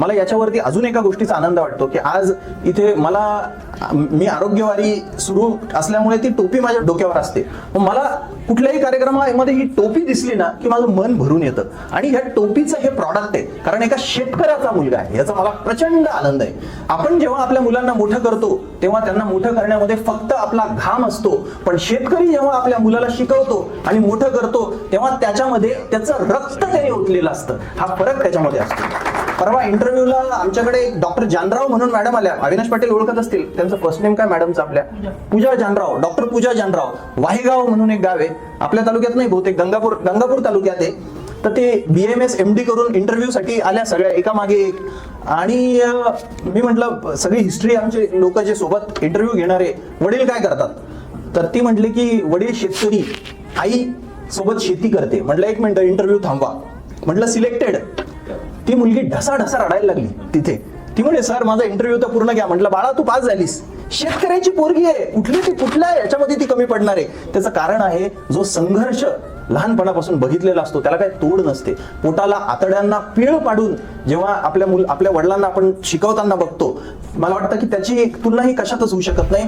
मला याच्यावरती अजून एका गोष्टीचा आनंद वाटतो की आज इथे मला मी आरोग्यवारी सुरू असल्यामुळे ती टोपी माझ्या डोक्यावर असते. मला कुठल्याही कार्यक्रमामध्ये ही टोपी दिसली ना की माझं मन भरून येतं. आणि ह्या टोपीचं हे प्रॉडक्ट आहे कारण एका शेतकऱ्याचा मुलगा आहे याचा मला प्रचंड आनंद आहे. आपण जेव्हा आपल्या मुलांना मोठं करतो तेव्हा त्यांना मोठं करण्यामध्ये फक्त आपला घाम असतो. पण शेतकरी जेव्हा आपल्या मुलाला शिकवतो आणि मोठं करतो तेव्हा त्याच्यामध्ये त्याचं रक्त त्याने ओतलेलं असतं. हा फरक त्याच्यामध्ये असतो. परवा इंटरव्ह्यूला आमच्याकडे एक डॉक्टर जानराव म्हणून मॅडम आल्या. अविनाश पाटील ओळखत असतील. त्यांचं फर्स्ट नेम काय मॅडमचं आपल्या? पूजा. जानराव. डॉक्टर पूजा जानराव. वाहेगाव म्हणून एक गाव आहे. आपल्या तालुक्यात नाही बहुतेक गंगापूर गंगापूर तालुक्यात आहे. तर ते B M S M D करून इंटरव्ह्यू साठी आल्या सगळ्या एका मागे एक. आणि मी म्हटलं सगळी हिस्ट्री आमचे लोक जे सोबत इंटरव्ह्यू घेणारे वडील काय करतात? तर ती म्हटली की वडील शेतकरी आई सोबत शेती करते. म्हटलं एक मिनिट इंटरव्ह्यू थांबवा. म्हटलं सिलेक्टेड ती मुलगी ढसा ढसा रडायला लागली तिथे. ती म्हणे सर माझा इंटरव्ह्यू तर पूर्ण घ्या. म्हटलं बाळा तू पास झालीस. शेतकऱ्याची पोरगी आहे. कुठली ती कुठल्या याच्यामध्ये ती कमी पडणार आहे. त्याचं कारण आहे जो संघर्ष लहानपणापासून बघितलेला असतो त्याला काही तोड नसते. पोटाला आतड्यांना पीळ पाडून जेव्हा आपल्या मुल आपल्या वडिलांना आपण शिकवताना बघतो मला वाटतं की त्याची एक तुलना ही कशातच होऊ शकत नाही.